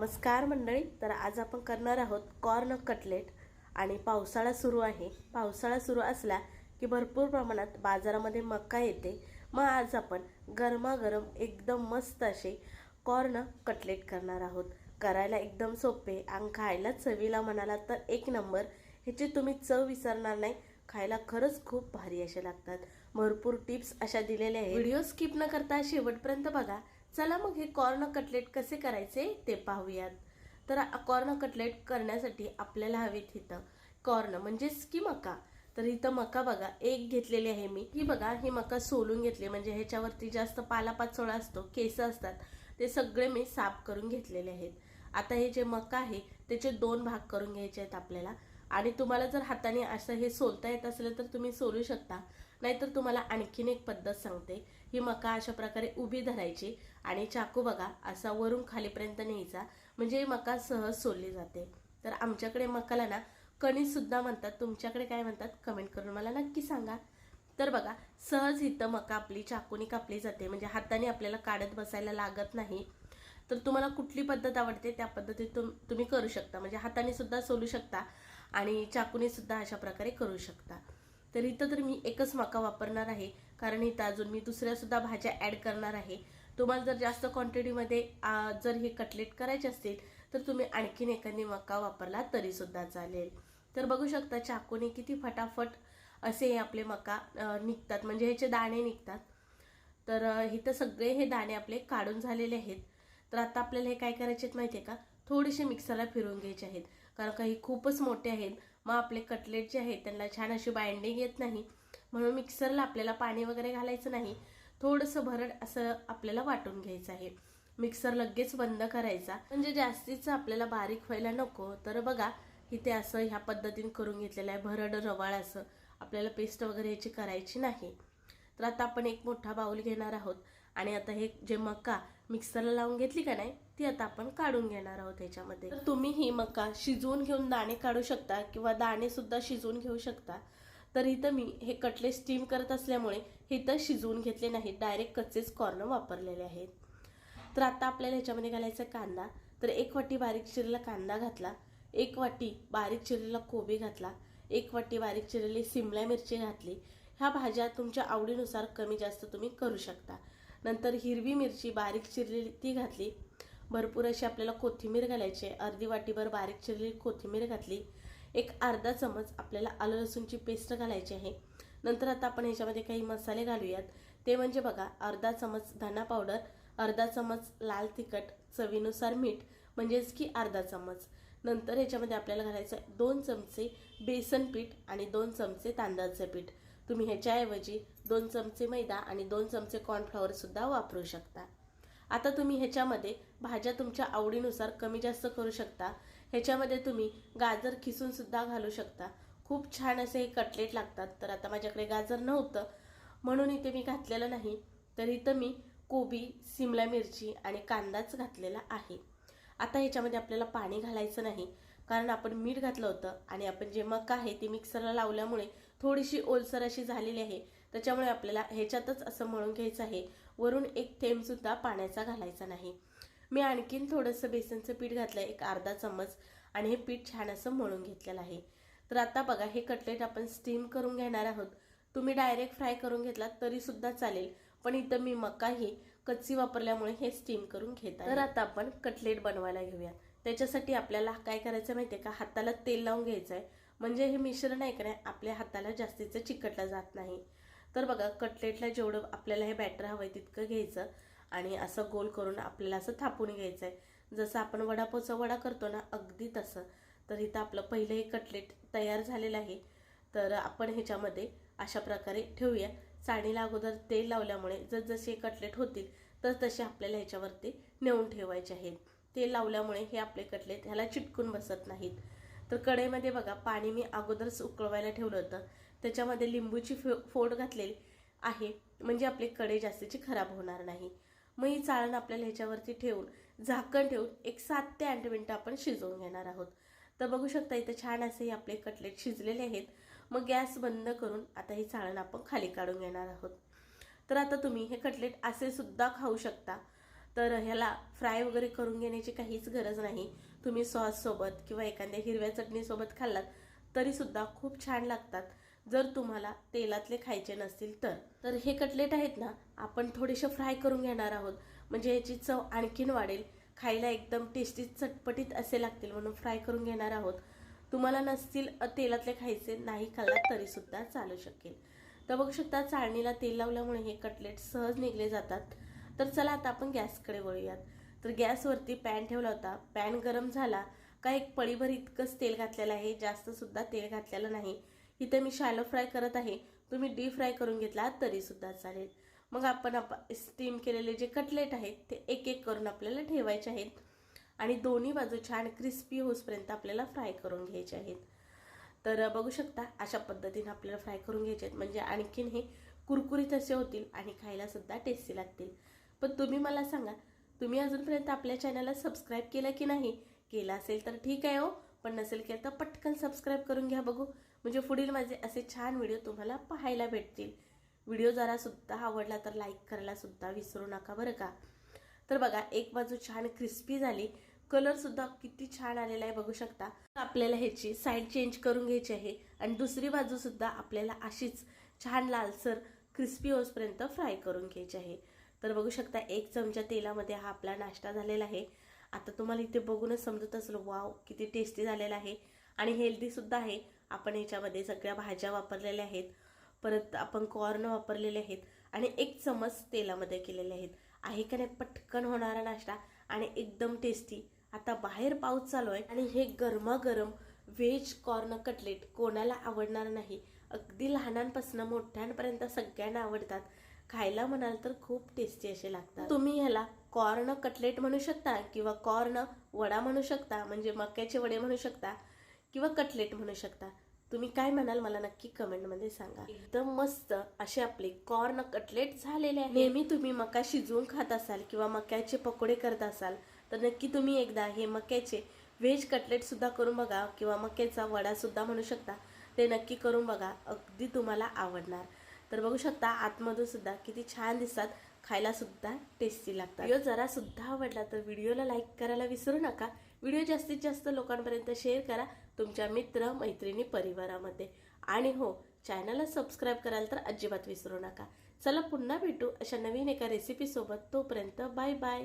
नमस्कार मंडळी तर आज आपण करणार आहोत कॉर्न कटलेट आणि पावसाळा सुरू आहे. पावसाळा सुरू असला की भरपूर प्रमाणात बाजारामध्ये मका येते. मग आज आपण गरमागरम एकदम मस्त असे कॉर्न कटलेट करणार आहोत. करायला एकदम सोपे आणि खायला चवीला म्हणाला तर एक नंबर. ह्याची तुम्ही चव विसरणार नाही. खायला खरंच खूप भारी असे लागतात. भरपूर टिप्स अशा दिलेल्या आहेत. व्हिडिओ स्किप न करता शेवटपर्यंत बघा. चला मग हे कॉर्न कटलेट कसे करायचे ते पाहूयात. तर कॉर्न कटलेट करण्यासाठी आपल्याला हवेत इथं कॉर्न म्हणजेच की मका. तर इथं मका बघा एक घेतलेली आहे मी. ही बघा ही मका सोलून घेतली म्हणजे ह्याच्यावरती जास्त पालापाचोळा असतो केस असतात. ते सगळे मी साफ करून घेतलेले आहेत. आता हे जे मका आहे त्याचे दोन भाग करून घ्यायचे आहेत आपल्याला. आणि तुम्हाला जर हाताने असं हे सोलता येत असेल तर तुम्ही सोलू शकता. नाहीतर तुम्हाला आणखीन एक पद्धत सांगते. ही मका अशा प्रकारे उभी धरायची आणि चाकू बघा असा वरून खालीपर्यंत न्यायचा. म्हणजे ही मका सहज सोलली जाते. तर आमच्याकडे मकाला ना कणीसुद्धा म्हणतात. तुमच्याकडे काय म्हणतात? कमेंट करून मला नक्की सांगा. तर बघा सहज इथं मका आपली चाकूनी कापली जाते. म्हणजे हाताने आपल्याला काढत बसायला लागत नाही. तर तुम्हाला कुठली पद्धत आवडते त्या पद्धतीत तुम तुम्ही करू शकता. म्हणजे हाताने सुद्धा सोलू शकता आणि चाकूने सुद्धा अशा प्रकारे करू शकता. तर इथं तर मी एकच मका वापरणार आहे. कारण इथं अजून मी दुसऱ्यासुद्धा भाज्या ॲड करणार आहे. तुम्हाला जर जास्त क्वांटिटीमध्ये जर हे कटलेट करायचे असतील तर तुम्ही आणखीन एखादी मका वापरला तरीसुद्धा चालेल. तर बघू शकता चाकूने किती फटाफट असे हे आपले मका निघतात. म्हणजे ह्याचे दाणे निघतात. तर इथं सगळे हे दाणे आपले काढून झालेले आहेत. तर आता आपल्याला हे काय करायचे आहेत माहिती आहे का? थोडेसे मिक्सरला फिरून घ्यायचे आहेत. कारण का हे खूपच मोठे आहेत. मग आपले कटलेट जे आहेत त्यांना छान अशी बाइंडिंग येत नाही. म्हणून मिक्सरला आपल्याला पाणी वगैरे घालायचं नाही. थोडंसं भरड असं आपल्याला वाटून घ्यायचं आहे. मिक्सर लगेच बंद करायचा. म्हणजे जास्तीचं आपल्याला बारीक व्हायला नको. तर बघा इथे असं ह्या पद्धतीने करून घेतलेलं आहे. भरड रवाळ असं. आपल्याला पेस्ट वगैरे याची करायची नाही. तर आता आपण एक मोठा बाऊल घेणार आहोत. आणि आता हे जे मका मिक्सरला लावून घेतली का नाही ती आता आपण काढून घेणार आहोत ह्याच्यामध्ये. तुम्ही ही मका शिजवून घेऊन दाणे काढू शकता किंवा दाणे सुद्धा शिजवून घेऊ शकता. तर इथं मी हे कटले स्टीम करत असल्यामुळे हे इथं शिजवून घेतले नाहीत डायरेक्ट कच्चेच कॉर्न वापरलेले आहेत. तर आता आपल्याला ह्याच्यामध्ये घालायचा कांदा. तर एक वाटी बारीक चिरलेला कांदा घातला एक वाटी बारीक चिरलेला कोबी घातला एक वाटी बारीक चिरलेली सिमला मिरची घातली ह्या भाज्या तुमच्या आवडीनुसार कमी जास्त तुम्ही करू शकता. नंतर हिरवी मिरची बारीक चिरलेली ती घातली. भरपूर अशी आपल्याला कोथिंबीर घालायची आहे. अर्धी वाटीभर बारीक चिरलेली कोथिंबीर घातली. एक अर्धा चमच आपल्याला आलं लसूणची पेस्ट घालायची आहे. नंतर आता आपण ह्याच्यामध्ये काही मसाले घालूयात. ते म्हणजे बघा अर्धा चमच धना पावडर अर्धा चमच लाल तिखट चवीनुसार मीठ म्हणजेच की अर्धा चमच. नंतर ह्याच्यामध्ये आपल्याला घालायचं आहे दोन चमचे बेसन पीठ आणि दोन चमचे तांदळाचं पीठ. तुम्ही ह्याच्याऐवजी दोन चमचे मैदा आणि दोन चमचे कॉर्नफ्लॉवरसुद्धा वापरू शकता. आता तुम्ही ह्याच्यामध्ये भाज्या तुमच्या आवडीनुसार कमी जास्त करू शकता. ह्याच्यामध्ये तुम्ही गाजर खिसूनसुद्धा घालू शकता. खूप छान असे हे कटलेट लागतात. तर आता माझ्याकडे गाजर नव्हतं. म्हणून इथे मी घातलेलं नाही. तर इथं मी कोबी सिमला मिरची आणि कांदाच घातलेला आहे. आता ह्याच्यामध्ये आपल्याला पाणी घालायचं नाही. कारण आपण मीठ घातलं होतं आणि आपण जे मका आहे ते मिक्सरला लावल्यामुळे थोडीशी ओलसर अशी झालेली आहे. त्याच्यामुळे आपल्याला ह्याच्यातच असं मळून घ्यायचं आहे. वरून एक थेंबसुद्धा पाण्याचा घालायचा नाही. मी आणखीन थोडंसं बेसनचं पीठ घातलं एक अर्धा चमच आणि हे पीठ छान असं मळून घेतलेलं आहे. तर आता बघा हे कटलेट आपण स्टीम करून घेणार आहोत. तुम्ही डायरेक्ट फ्राय करून घेतला तरीसुद्धा चालेल. पण इथं मी मका ही कच्ची वापरल्यामुळे हे स्टीम करून घेत तर आता आपण कटलेट बनवायला घेऊया. त्याच्यासाठी आपल्याला काय करायचं माहितीये का? हाताला तेल लावून घ्यायचं आहे म्हणजे हे मिश्रण आहे का नाही आपल्या हाताला जास्तीचं चिकटलं जात नाही. तर बघा कटलेटला जेवढं आपल्याला हे बॅटर हवं आहे तितकं घ्यायचं आणि असं गोल करून आपल्याला असं थापून घ्यायचं आहे जसं आपण वडापोचा वडा करतो ना अगदी तसं. तर इथं आपलं पहिलं हे कटलेट तयार झालेलं आहे. तर आपण ह्याच्यामध्ये अशा प्रकारे ठेवूया. चाळणीला अगोदर तेल लावल्यामुळे जसजसे कटलेट होतील तर तसे आपल्याला ह्याच्यावरती नेऊन ठेवायचे आहेत. तेल लावल्यामुळे हे आपले कटलेट ह्याला चिटकून बसत नाहीत. तर कढईमध्ये बघा पाणी मी अगोदरच उकळवायला ठेवलं होतं. त्याच्यामध्ये लिंबूची फो फोड घातलेली आहे. म्हणजे आपले कडे जास्तीची खराब होणार नाही. मग ही चाळण आपल्याला ह्याच्यावरती ठेवून झाकण ठेवून एक सात ते आठ मिनटं आपण शिजवून घेणार आहोत. तर बघू शकता इथं छान असे हे आपले कटलेट शिजलेले आहेत. मग गॅस बंद करून आता ही चाळण आपण खाली काढून घेणार आहोत. तर आता तुम्ही हे कटलेट असे सुद्धा खाऊ शकता. तर ह्याला फ्राय वगैरे करून घेण्याची काहीच गरज नाही. तुम्ही सॉससोबत किंवा एखाद्या हिरव्या चटणीसोबत खाल्लात तरीसुद्धा खूप छान लागतात. जर तुम्हाला तेलातले खायचे नसतील तर. तर हे कटलेट आहेत ना आपण थोडेसे फ्राय करून घेणार आहोत. म्हणजे याची चव आणखीन वाढेल. खायला एकदम टेस्टी चटपटीत असे लागतील म्हणून फ्राय करून घेणार आहोत. तुम्हाला नसतील तेलातले खायचे नाही खाल्लात तरीसुद्धा चालू शकेल. तर बघू शकता चाळणीला तेल लावल्यामुळे हे कटलेट सहज निघले जातात. तर चला आता आपण गॅसकडे वळूयात. तर गॅसवरती पॅन ठेवला होता. पॅन गरम झाला. का एक पळीभर इतकंच तेल घातलेलं आहे. जास्तसुद्धा तेल घातलेलं नाही. इथे मी शॅलो फ्राय करत आहे. तुम्ही डीप फ्राय करून घेतला तरीसुद्धा चालेल. मग आपण आप स्टीम केलेले जे कटलेट आहेत ते एक एक करून आपल्याला ठेवायचे आहेत. आणि दोन्ही बाजू छान क्रिस्पी होसपर्यंत आपल्याला फ्राय करून घ्यायचे आहेत. तर बघू शकता अशा पद्धतीने आपल्याला फ्राय करून घ्यायचे आहेत. म्हणजे आणखीन हे कुरकुरीत असे होतील आणि खायलासुद्धा टेस्टी लागतील. पण तुम्ही मला सांगा तुम्ही अजूनपर्यंत आपल्या चॅनलला सबस्क्राईब केलं की नाही केला असेल तर ठीक आहे हो. पण नसेल केलं तर पटकन सबस्क्राईब करून घ्या बघू. म्हणजे पुढील माझे असे छान व्हिडिओ तुम्हाला पाहायला भेटतील. व्हिडिओ जरा सुद्धा आवडला तर लाईक करायला सुद्धा विसरू नका बरं का? तर बघा एक बाजू छान क्रिस्पी झाली. कलर सुद्धा किती छान आलेला आहे बघू शकता. आपल्याला ह्याची साईड चेंज करून घ्यायची आहे. आणि दुसरी बाजू सुद्धा आपल्याला अशीच छान लालसर क्रिस्पी होसपर्यंत फ्राय करून घ्यायची आहे. तर बघू शकता एक चमचा तेलामध्ये हा आपला नाश्ता झालेला आहे. आता तुम्हाला इथे बघूनच समजत असेल वाव किती टेस्टी झालेला आहे. आणि हेल्दीसुद्धा आहे. आपण ह्याच्यामध्ये सगळ्या भाज्या वापरलेल्या आहेत. परत आपण कॉर्न वापरलेले आहेत. आणि एक चमच तेलामध्ये केलेले आहेत. आहे का नाही पटकन होणारा नाश्ता आणि एकदम टेस्टी आता बाहेर पाऊस चालू आहे आणि हे गरमागरम व्हेज कॉर्न कटलेट कोणाला आवडणार नाही? अगदी लहानांपासून मोठ्यांपर्यंत सगळ्यांना आवडतात. खायला म्हणाल तर खूप टेस्टी असे लागतात. तुम्ही ह्याला कॉर्न कटलेट म्हणू शकता किंवा कॉर्न वडा म्हणू शकता म्हणजे मक्याचे वडे म्हणू शकता किंवा कटलेट म्हणू शकता. तुम्ही काय म्हणाल मला नक्की कमेंटमध्ये सांगा. एकदम मस्त असे आपले कॉर्न कटलेट झालेले आहे नेहमी तुम्ही मका शिजवून खात असाल किंवा मक्याचे पकोडे करत असाल तर नक्की तुम्ही एकदा हे मक्याचे व्हेज कटलेट सुद्धा करून बघा किंवा मक्याचा वडा सुद्धा म्हणू शकता ते नक्की करून बघा. अगदी तुम्हाला आवडणार. तर बघू शकता आतमधून सुद्धा किती छान दिसतात. खायला सुद्धा टेस्टी लागतात. व्हिडिओ जरा सुद्धा आवडला तर व्हिडिओला लाईक करायला विसरू नका. व्हिडिओ जास्तीत जास्त लोकांपर्यंत शेअर करा तुमच्या मित्र मैत्रिणी परिवारामध्ये. आणि हो चॅनलला सबस्क्राईब कराल तर अजिबात विसरू नका. चला पुन्हा भेटू अशा नवीन एका रेसिपीसोबत तोपर्यंत बाय बाय